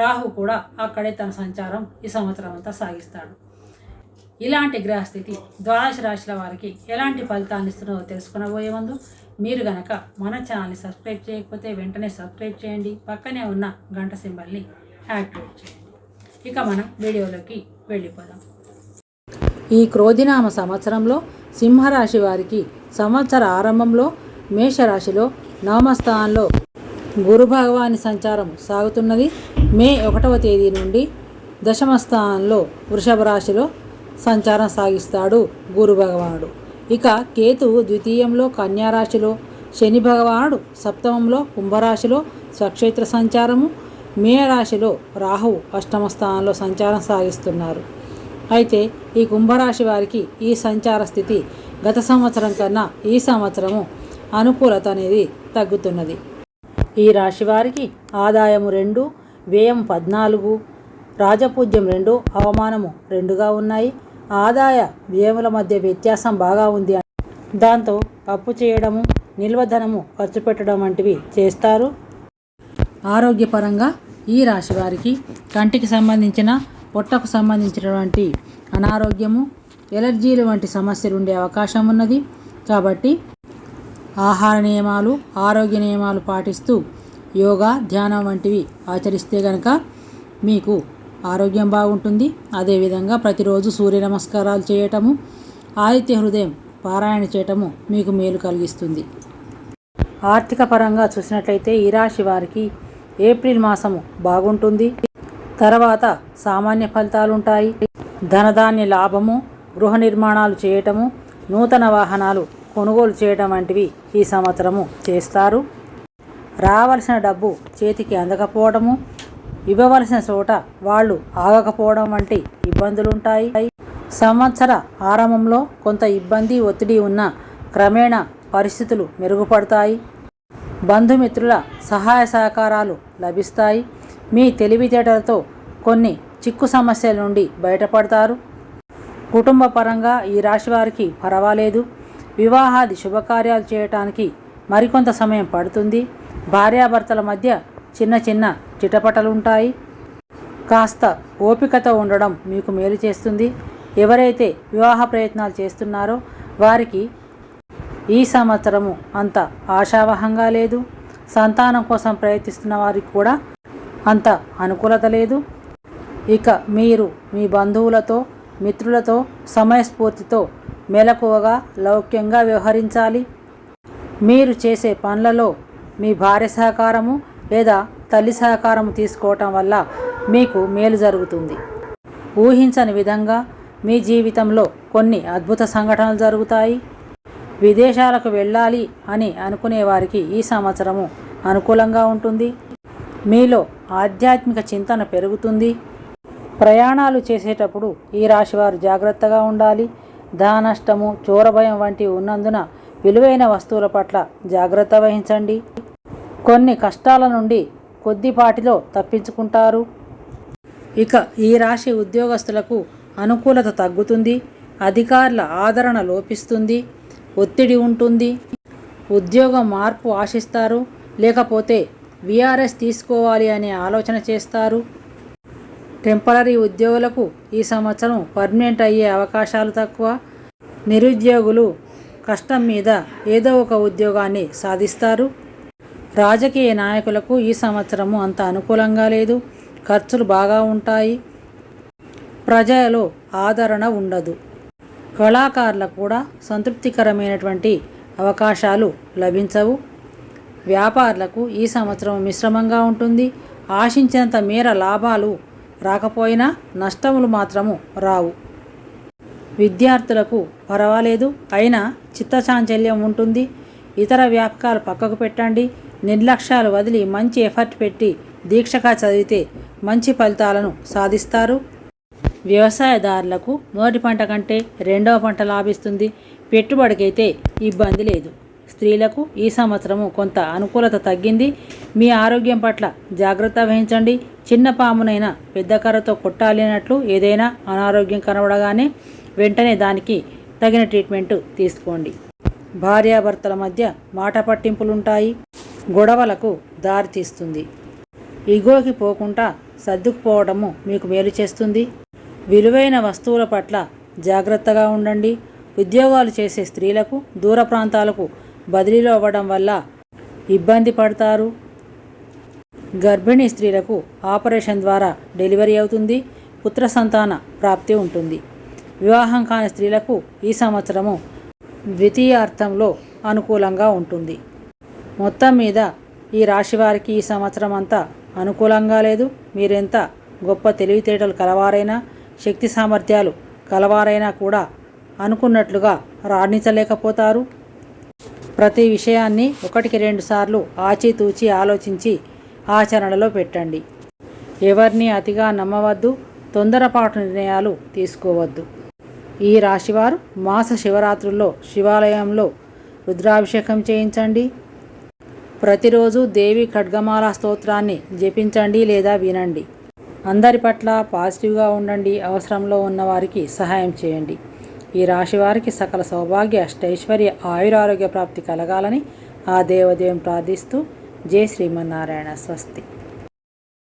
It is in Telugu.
రాహు కూడా అక్కడే తన సంచారం ఈ సంవత్సరం అంతా సాగిస్తాడు. ఇలాంటి గ్రహస్థితి ద్వాదశ రాశుల వారికి ఎలాంటి ఫలితాన్ని ఇస్తున్నదో తెలుసుకునబోయే ముందు మీరు గనక మన ఛానల్ని సబ్స్క్రైబ్ చేయకపోతే వెంటనే సబ్స్క్రైబ్ చేయండి. పక్కనే ఉన్న గంట సింబల్ని యాక్టివేట్ చేయండి. ఇక మనం వీడియోలోకి వెళ్ళిపోదాం. ఈ క్రోధినామ సంవత్సరంలో సింహరాశి వారికి సంవత్సర ఆరంభంలో మేషరాశిలో నవమస్థానంలో గురు భగవాని సంచారం సాగుతున్నది మే ఒకటవ తేదీ నుండి దశమ స్థానంలో వృషభ రాశిలో సంచారం సాగిస్తాడు గురు భగవానుడు. ఇక కేతువు ద్వితీయంలో కన్యా రాశిలో శని భగవానుడు సప్తమంలో కుంభరాశిలో స్వక్షేత్ర సంచారము మే రాశిలో రాహువు అష్టమ స్థానంలో సంచారం సాగిస్తున్నారు. అయితే ఈ కుంభరాశి వారికి ఈ సంచార స్థితి గత సంవత్సరం కన్నా ఈ సంవత్సరము అనుకూలత అనేది తగ్గుతున్నది. ఈ రాశి వారికి ఆదాయము రెండు వ్యయం పద్నాలుగు రాజపూజ్యం రెండు అవమానము రెండుగా ఉన్నాయి. ఆదాయ వ్యయముల మధ్య వ్యత్యాసం బాగా ఉంది దాంతో అప్పు చేయడము నిల్వధనము ఖర్చు పెట్టడం వంటివి చేస్తారు. ఆరోగ్యపరంగా ఈ రాశి వారికి కంటికి సంబంధించిన పొట్టకు సంబంధించినటువంటి అనారోగ్యము ఎలర్జీలు వంటి సమస్యలు ఉండే అవకాశం ఉన్నది. కాబట్టి ఆహార నియమాలు ఆరోగ్య నియమాలు పాటిస్తూ యోగా ధ్యానం వంటివి ఆచరిస్తే గనక మీకు ఆరోగ్యం బాగుంటుంది. అదేవిధంగా ప్రతిరోజు సూర్య నమస్కారాలు చేయటము ఆదిత్య హృదయం పారాయణ చేయటము మీకు మేలు కలిగిస్తుంది. ఆర్థిక పరంగా చూసినట్లయితే ఈ రాశి వారికి ఏప్రిల్ మాసము బాగుంటుంది. తర్వాత సామాన్య ఫలితాలు ఉంటాయి. ధనధాన్య లాభము గృహ నిర్మాణాలు చేయటము నూతన వాహనాలు కొనుగోలు చేయడం వంటివి ఈ సంవత్సరము చేస్తారు. రావలసిన డబ్బు చేతికి అందకపోవడము ఇవ్వవలసిన చోట వాళ్ళు ఆగకపోవడం వంటి ఇబ్బందులు ఉంటాయి సంవత్సర ఆరంభంలో కొంత ఇబ్బంది ఒత్తిడి ఉన్న క్రమేణా పరిస్థితులు మెరుగుపడతాయి. బంధుమిత్రుల సహాయ సహకారాలు లభిస్తాయి. మీ తెలివితేటలతో కొన్ని చిక్కు సమస్యల నుండి బయటపడతారు. కుటుంబ పరంగా ఈ రాశి వారికి పర్వాలేదు. వివాహాది శుభకార్యాలు చేయటానికి మరికొంత సమయం పడుతుంది. భార్యాభర్తల మధ్య చిన్న చిన్న చిటపటలు ఉంటాయి కాస్త ఓపికతో ఉండడం మీకు మేలు చేస్తుంది. ఎవరైతే వివాహ ప్రయత్నాలు చేస్తున్నారో వారికి ఈ సంవత్సరము అంత ఆశావహంగా లేదు. సంతానం కోసం ప్రయత్నిస్తున్న వారికి కూడా అంత అనుకూలత లేదు. ఇక మీరు మీ బంధువులతో మిత్రులతో సమయస్ఫూర్తితో మెలకువగా లౌక్యంగా వ్యవహరించాలి. మీరు చేసే పనులలో మీ భార్య సహకారము లేదా తల్లి సహకారము తీసుకోవటం వల్ల మీకు మేలు జరుగుతుంది. ఊహించని విధంగా మీ జీవితంలో కొన్ని అద్భుత సంఘటనలు జరుగుతాయి. విదేశాలకు వెళ్ళాలి అని అనుకునే వారికి ఈ సంవత్సరము అనుకూలంగా ఉంటుంది. మీలో ఆధ్యాత్మిక చింతన పెరుగుతుంది. ప్రయాణాలు చేసేటప్పుడు ఈ రాశివారు జాగ్రత్తగా ఉండాలి. దానష్టము చోరభయం వంటివి ఉన్నందున విలువైన వస్తువుల పట్ల జాగ్రత్త వహించండి. కొన్ని కష్టాల నుండి కొద్దిపాటిలో తప్పించుకుంటారు. ఇక ఈ రాశి ఉద్యోగస్తులకు అనుకూలత తగ్గుతుంది అధికారుల ఆదరణ లోపిస్తుంది ఒత్తిడి ఉంటుంది. ఉద్యోగం మార్పు ఆశిస్తారు లేకపోతే విఆర్ఎస్ తీసుకోవాలి అనే ఆలోచన చేస్తారు. టెంపరీ ఉద్యోగులకు ఈ సంవత్సరం పర్మనెంట్ అయ్యే అవకాశాలు తక్కువ. నిరుద్యోగులు కష్టం మీద ఏదో ఒక ఉద్యోగాన్ని సాధిస్తారు. రాజకీయ నాయకులకు ఈ సంవత్సరము అంత అనుకూలంగా లేదు. ఖర్చులు బాగా ఉంటాయి. ప్రజలలో ఆదరణ ఉండదు. కళాకారులకు కూడా సంతృప్తికరమైనటువంటి అవకాశాలు లభించవు. వ్యాపారులకు ఈ సంవత్సరం మిశ్రమంగా ఉంటుంది. ఆశించినంత మేర లాభాలు రాకపోయినా నష్టములు మాత్రము రావు. విద్యార్థులకు పర్వాలేదు. అయినా చిత్తచాంచల్యం ఉంటుంది. ఇతర వ్యాపకాలు పక్కకు పెట్టండి. నిర్లక్ష్యాలు వదిలి మంచి ఎఫర్ట్ పెట్టి దీక్షగా చదివితే మంచి ఫలితాలను సాధిస్తారు. వ్యవసాయదారులకు మొదటి పంట కంటే రెండవ పంట లాభిస్తుంది. పెట్టుబడికైతే ఇబ్బంది లేదు. స్త్రీలకు ఈ సంవత్సరము కొంత అనుకూలత తగ్గింది. మీ ఆరోగ్యం పట్ల జాగ్రత్త వహించండి. చిన్న పామునైనా పెద్ద కర్రతో కొట్టాలి అన్నట్లు ఏదైనా అనారోగ్యం కనబడగానే వెంటనే దానికి తగిన ట్రీట్మెంట్ తీసుకోండి. భార్యాభర్తల మధ్య మాట పట్టింపులుంటాయి. గొడవలకు దారితీస్తుంది ఇగోకి పోకుండా సర్దుకుపోవడము మీకు మేలు చేస్తుంది. విలువైన వస్తువుల పట్ల జాగ్రత్తగా ఉండండి. ఉద్యోగాలు చేసే స్త్రీలకు దూర ప్రాంతాలకు బదిలీలు అవ్వడం వల్ల ఇబ్బంది పడతారు. గర్భిణీ స్త్రీలకు ఆపరేషన్ ద్వారా డెలివరీ అవుతుంది పుత్ర సంతాన ప్రాప్తి ఉంటుంది. వివాహం కాని స్త్రీలకు ఈ సంవత్సరము ద్వితీయార్థంలో అనుకూలంగా ఉంటుంది. మొత్తం మీద ఈ రాశి వారికి ఈ సంవత్సరం అంతా అనుకూలంగా లేదు. మీరెంత గొప్ప తెలివితేటలు కలవారైనా శక్తి సామర్థ్యాలు కలవారైనా కూడా అనుకున్నట్లుగా రాణించలేకపోతారు. ప్రతి విషయాన్ని ఒకటికి రెండు సార్లు ఆచితూచి ఆలోచించి ఆచరణలో పెట్టండి. ఎవరిని అతిగా నమ్మవద్దు తొందరపాటు నిర్ణయాలు తీసుకోవద్దు. ఈ రాశివారు మాస శివరాత్రుల్లో శివాలయంలో రుద్రాభిషేకం చేయించండి. ప్రతిరోజు దేవి ఖడ్గమాల స్తోత్రాన్ని జపించండి లేదా వినండి. అందరి పట్ల పాజిటివ్గా ఉండండి అవసరంలో ఉన్నవారికి సహాయం చేయండి. ఈ రాశి వారికి సకల సౌభాగ్య అష్టైశ్వర్య ఆయురారోగ్య ప్రాప్తి కలగాలని ఆ దేవదేవం ప్రార్థిస్తూ జై శ్రీమన్నారాయణ స్వస్తి.